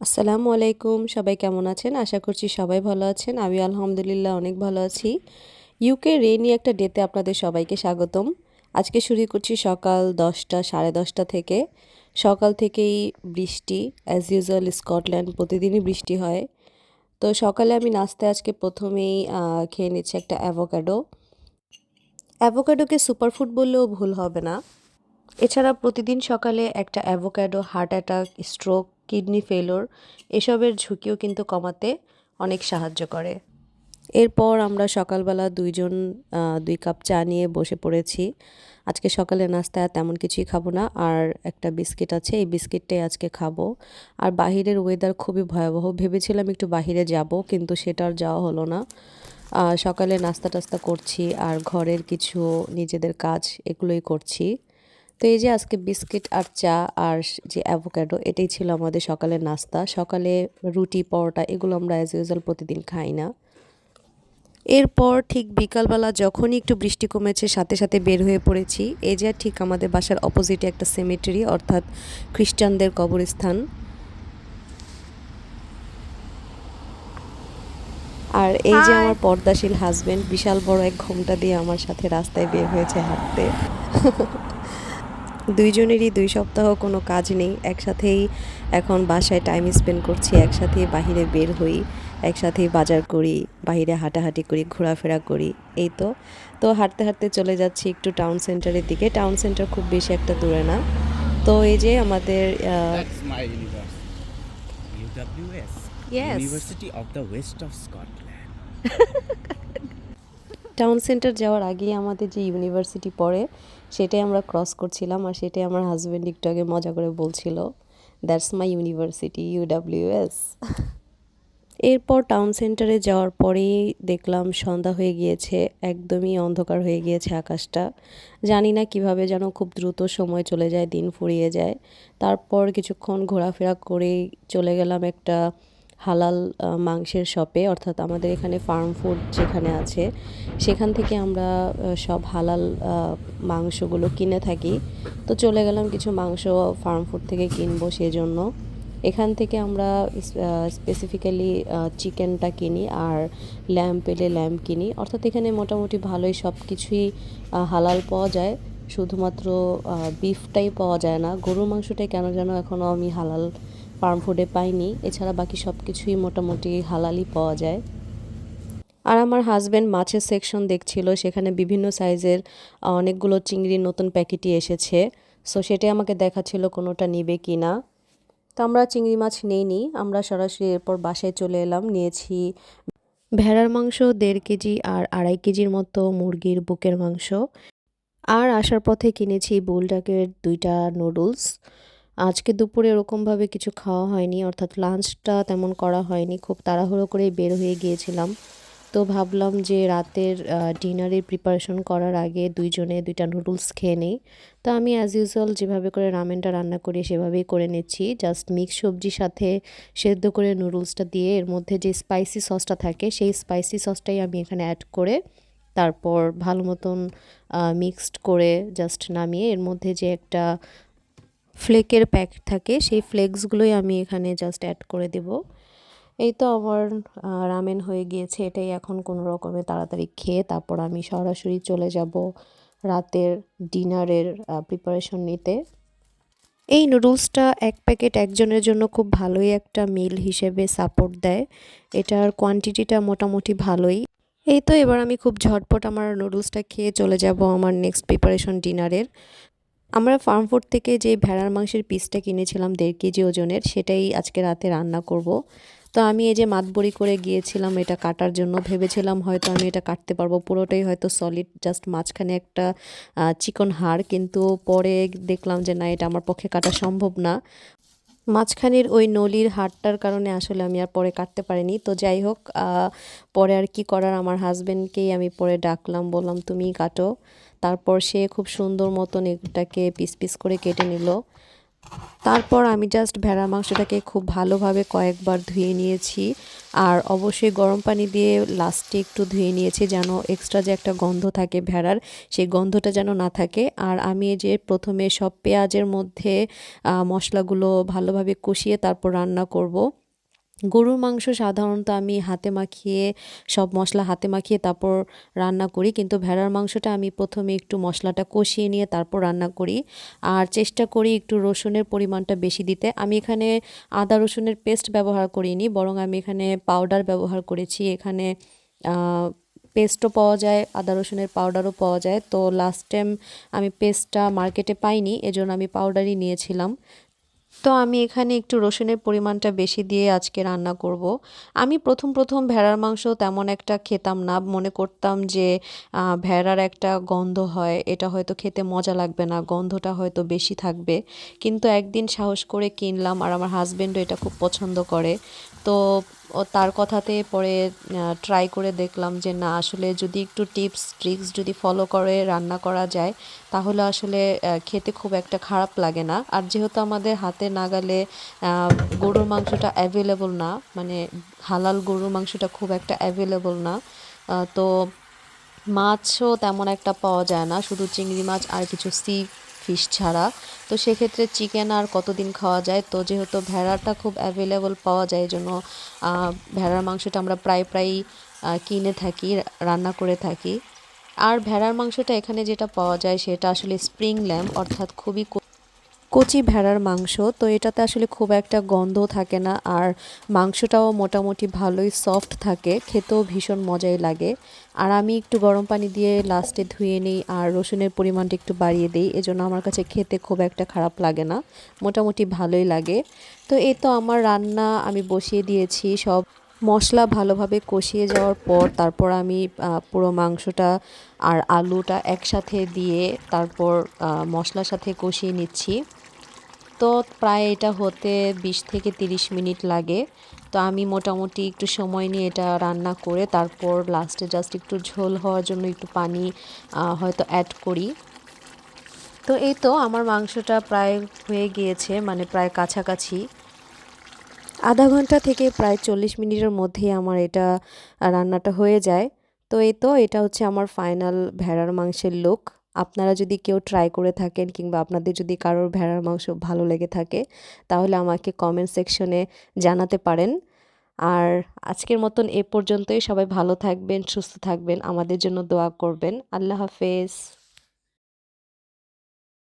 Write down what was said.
আসসালামু আলাইকুম, সবাই কেমন আছেন? আশা করছি সবাই ভালো আছেন। আমি আলহামদুলিল্লাহ অনেক ভালো আছি। ইউকে রেনি একটা ডেতে আপনাদের সবাইকে স্বাগতম। আজকে শুরু করছি সকাল দশটা, সাড়ে দশটা থেকে। সকাল থেকেই বৃষ্টি অ্যাজ ইউজুয়াল স্কটল্যান্ড প্রতিদিনই বৃষ্টি হয়। তো সকালে আমি নাস্তায় আজকে প্রথমেই খেয়ে নিচ্ছি একটা অ্যাভোকাডো অ্যাভোকাডোকে সুপারফুড বললেও ভুল হবে না। এছাড়া প্রতিদিন সকালে একটা avocado heart attack stroke kidney failure এসবের ঝুঁকিও কিন্তু কমাতে অনেক সাহায্য করে। এরপর আমরা সকালবেলা দুইজন দুই কাপ চা নিয়ে বসে পড়েছি। আজকে সকালে নাস্তায় তেমন কিছুই খাব না, আর একটা বিস্কিট আছে, এই বিস্কিটটাই আজকে খাব। আর বাহিরের ওয়েদার খুবই ভয়াবহ, ভেবেছিলাম একটু বাহিরে যাব, কিন্তু সেটা আর যাওয়া হলো না। সকালে নাস্তা টাস্তা করছি, আর ঘরের কিছু নিজেদের কাজ এগুলোই করছি। তো এই যে আজকে বিস্কিট আর চা আর যে অ্যাভোক্যাডো এটাই ছিল আমাদের সকালের নাস্তা। সকালে রুটি পরোটা এগুলো আমরা অ্যাজ ইউজুয়াল প্রতিদিন খাই না। এরপর ঠিক বিকালবেলা যখনই একটু বৃষ্টি কমেছে সাথে সাথে বের হয়ে পড়েছি। এই যে ঠিক আমাদের বাসার অপোজিটে একটা সেমেটারি অর্থাৎ খ্রিস্টানদের কবরস্থান। আর এই যে আমার পর্দাশীল হাজবেন্ড বিশাল বড় এক ঘোমটা দিয়ে আমার সাথে রাস্তায় বের হয়েছে হাঁটতে। দুইজনেরই দুই সপ্তাহ কোনো কাজ নেই। একসাথেই এখন বাসায় টাইম স্পেন্ড করছি একসাথে বাহিরে বের হই একসাথে বাজার করি বাহিরে হাঁটাহাঁটি করি ঘোরাফেরা করি এই তো। তো হাঁটতে হাঁটতে চলে যাচ্ছি একটু টাউন সেন্টারের দিকে। টাউন সেন্টার খুব বেশি একটা দূরে না। তো এই যে আমাদের. টাউন সেন্টার যাওয়ার আগেই আমাদের যে ইউনিভার্সিটি পড়ে সেটাই আমরা ক্রস করছিলাম আর সেটাই আমার হাজব্যান্ড একটু আগে মজা করে বলছিল দ্যাটস মাই ইউনিভার্সিটি ইউডাব্লিউএস এরপর টাউন সেন্টারে যাওয়ার পরেই দেখলাম সন্ধ্যা হয়ে গিয়েছে, একদমই অন্ধকার হয়ে গিয়েছে আকাশটা। জানি না কীভাবে যেন খুব দ্রুত সময় চলে যায়, দিন ফুরিয়ে যায়। তারপর কিছুক্ষণ ঘোরাফেরা করেই চলে গেলাম একটা হালাল মাংসের শপে, অর্থাৎ আমাদের এখানে ফার্ম ফুড যেখানে আছে, সেখান থেকে আমরা সব হালাল মাংসগুলো কিনে থাকি। তো চলে গেলাম কিছু মাংস ফার্ম ফুড থেকে কিনবো সেজন্য। এখান থেকে আমরা স্পেসিফিক্যালি চিকেনটা কিনি আর ল্যাম্প পেলে ল্যাম্প কিনি। অর্থাৎ এখানে মোটামুটি ভালোই সব কিছুই হালাল পাওয়া যায়। শুধুমাত্র বিফটাই পাওয়া যায় না। গরুর মাংসটাই কেন যেন এখনও আমি হালাল ফার্ম ফুডে পাইনি। এছাড়া বাকি সব কিছুই মোটামুটি হালালই পাওয়া যায়। আর আমার হাজব্যান্ড মাছের সেকশন দেখছিল, সেখানে বিভিন্ন সাইজের অনেকগুলো চিংড়ির নতুন প্যাকেটই এসেছে। সো সেটাই আমাকে দেখাচ্ছিল কোনোটা নিবে কি না। তো আমরা চিংড়ি মাছ নেইনি। আমরা সরাসরি এরপর বাসায় চলে এলাম। নিয়েছি ভেড়ার মাংস, দেড় কেজি আর আড়াই কেজির মতো মুরগির বুকের মাংস। আর আসার পথে কিনেছি বুলডাকের দুইটা নুডলস। আজকে দুপুরে এরকমভাবে কিছু খাওয়া হয়নি, অর্থাৎ লাঞ্চটা তেমন করা হয়নি, খুব তাড়াহুড়ো করে বের হয়ে গিয়েছিলাম। তো ভাবলাম যে রাতের ডিনারের প্রিপারেশন করার আগে দুইজনে দুইটা নুডলস খেয়ে নেই। তো আমি অ্যাজ ইউজুয়াল যেভাবে করে রামেনটা রান্না করি সেভাবেই করে নিচ্ছি। জাস্ট মিক্স সবজির সাথে সেদ্ধ করে নুডলসটা দিয়ে এর মধ্যে যে স্পাইসি সসটা থাকে, সেই স্পাইসি সসটাই আমি এখানে অ্যাড করে তারপর ভালো মতন মিক্সড করে জাস্ট নামিয়ে এর মধ্যে যে একটা ফ্লেকের প্যাক থাকে, সেই ফ্লেক্সগুলোই আমি এখানে জাস্ট অ্যাড করে দেব। এই তো আমার রামেন হয়ে গিয়েছে, এটাই এখন কোনো রকমে তাড়াতাড়ি খেয়ে তারপর আমি সরাসরি চলে যাব রাতের ডিনারের প্রিপারেশন নিতে। এই নুডলসটা এক প্যাকেট একজনের জন্য খুব ভালোই একটা মিল হিসেবে সাপোর্ট দেয়। এটার কোয়ান্টিটিটা মোটামুটি ভালোই। এই তো এবার আমি খুব ঝটপট আমার নুডলসটা খেয়ে চলে যাব আমার নেক্সট প্রিপারেশন ডিনারের আমরা ফার্ম ফুড থেকে যে ভেড়ার মাংসের পিসটা কিনেছিলাম দেড় কেজি ওজনের, সেটাই আজকে রাতে রান্না করব। তো আমি এই যে মাতবড়ি করে গিয়েছিলাম এটা কাটার জন্য, ভেবেছিলাম হয়তো আমি এটা কাটতে পারব পুরোটাই হয়তো সলিড জাস্ট মাঝখানে একটা চিকন হাড়, কিন্তু পরে দেখলাম যে না, এটা আমার পক্ষে কাটা সম্ভব না মাঝখানের ওই নলির হাটটার কারণে আসলে আমি আর পরে কাটতে পারিনি। তো যাই হোক পরে আর কি করার আমার হাজব্যান্ডকেই আমি পরে ডাকলাম, বললাম তুমি কাটো। তারপর সে খুব সুন্দর মতন এটাকে পিস পিস করে কেটে নিল। তারপর আমি জাস্ট ভেড়ার মাংসটাকে খুব ভালোভাবে কয়েকবার ধুয়ে নিয়েছি আর অবশ্যই গরম পানি দিয়ে লাস্টে একটু ধুয়ে নিয়েছি যেন এক্সট্রা যে একটা গন্ধ থাকে ভেড়ার, সেই গন্ধটা যেন না থাকে আর আমি যে প্রথমে সব পেঁয়াজের মধ্যে মশলাগুলো ভালোভাবে কষিয়ে তারপর রান্না করব। গরুর মাংস সাধারণত আমি হাতে মাখিয়ে, সব মশলা হাতে মাখিয়ে তারপর রান্না করি। কিন্তু ভেড়ার মাংসটা আমি প্রথমে একটু মশলাটা কষিয়ে নিয়ে তারপর রান্না করি। আর চেষ্টা করি একটু রসুনের পরিমাণটা বেশি দিতে। আমি এখানে আদা রসুনের পেস্ট ব্যবহার করিনি, বরং আমি এখানে পাউডার ব্যবহার করেছি। এখানে পেস্টও পাওয়া যায়, আদা রসুনের পাউডারও পাওয়া যায়। তো লাস্ট টাইম আমি পেস্টটা মার্কেটে পাইনি, এজন্য আমি পাউডারই নিয়েছিলাম। তো আমি এখানে একটু রসুনের পরিমাণটা বেশি দিয়ে আজকে রান্না করব। আমি প্রথম প্রথম ভেড়ার মাংস তেমন একটা খেতাম না। মনে করতাম যে ভেড়ার একটা গন্ধ হয়, এটা হয়তো খেতে মজা লাগবে না, গন্ধটা হয়তো বেশি থাকবে। কিন্তু একদিন সাহস করে কিনলাম আর আমার হাজব্যান্ডও এটা খুব পছন্দ করে। তো ও তার কথাতে পরে ট্রাই করে দেখলাম যে না, আসলে যদি একটু টিপস ট্রিক্স যদি ফলো করে, রান্না করা যায়, তাহলে আসলে খেতে খুব একটা খারাপ লাগে না। আর যেহেতু আমাদের হাতে নাগালে গরুর মাংসটা অ্যাভেলেবল না মানে হালাল গরুর মাংসটা খুব একটা অ্যাভেলেবল না তো মাছও তেমন একটা পাওয়া যায় না, শুধু চিংড়ি মাছ আর কিছু সি ফিশ ছাড়া। তো সেক্ষেত্রে চিকেন আর কতদিন খাওয়া যায়? তো যেহেতু ভেড়াটা খুব অ্যাভেলেবল পাওয়া যায়, এই জন্য ভেড়ার মাংসটা আমরা প্রায় প্রায়ই কিনে থাকি, রান্না করে থাকি। আর ভেড়ার মাংসটা এখানে যেটা পাওয়া যায়, সেটা আসলে স্প্রিং ল্যাম্প অর্থাৎ খুবই কচি ভেড়ার মাংস, তো এটাতে আসলে খুব একটা গন্ধ থাকে না। আর মাংসটাও মোটামুটি ভালোই সফট থাকে, খেতেও ভীষণ মজাই লাগে। আর আমি একটু গরম পানি দিয়ে লাস্টে ধুয়ে নিই, আর রসুনের পরিমাণটা একটু বাড়িয়ে দিই, এজন্য আমার কাছে খেতে খুব একটা খারাপ লাগে না। মোটামুটি ভালোই লাগে। তো এই তো আমার রান্না আমি বসিয়ে দিয়েছি, সব মশলা ভালোভাবে কষিয়ে যাওয়ার পর তারপর আমি পুরো মাংসটা আর আলুটা একসাথে দিয়ে তারপর মশলার সাথে কষিয়ে নিচ্ছি। তো প্রায় এটা হতে বিশ থেকে তিরিশ মিনিট লাগে। তো আমি মোটামুটি একটু সময় নিয়ে এটা রান্না করে তারপর লাস্টে জাস্ট একটু ঝোল হওয়ার জন্য একটু পানি হয়তো অ্যাড করি। তো এই তো আমার মাংসটা প্রায় হয়ে গিয়েছে মানে প্রায় কাছাকাছি। আধা ঘণ্টা থেকে প্রায় চল্লিশ মিনিটের মধ্যেই আমার এটা রান্নাটা হয়ে যায়। তো এই তো এটা হচ্ছে আমার ফাইনাল ভেড়ার মাংসের লুক আপনারা যদি কেউ ট্রাই করে থাকেন কিংবা আপনাদের যদি কারোর ভেড়ার মাংস ভালো লেগে থাকে, তাহলে আমাকে কমেন্ট সেকশনে জানাতে পারেন। আর আজকের মতন এ পর্যন্তই। সবাই ভালো থাকবেন, সুস্থ থাকবেন। আমাদের জন্য দোয়া করবেন। আল্লাহ হাফেজ।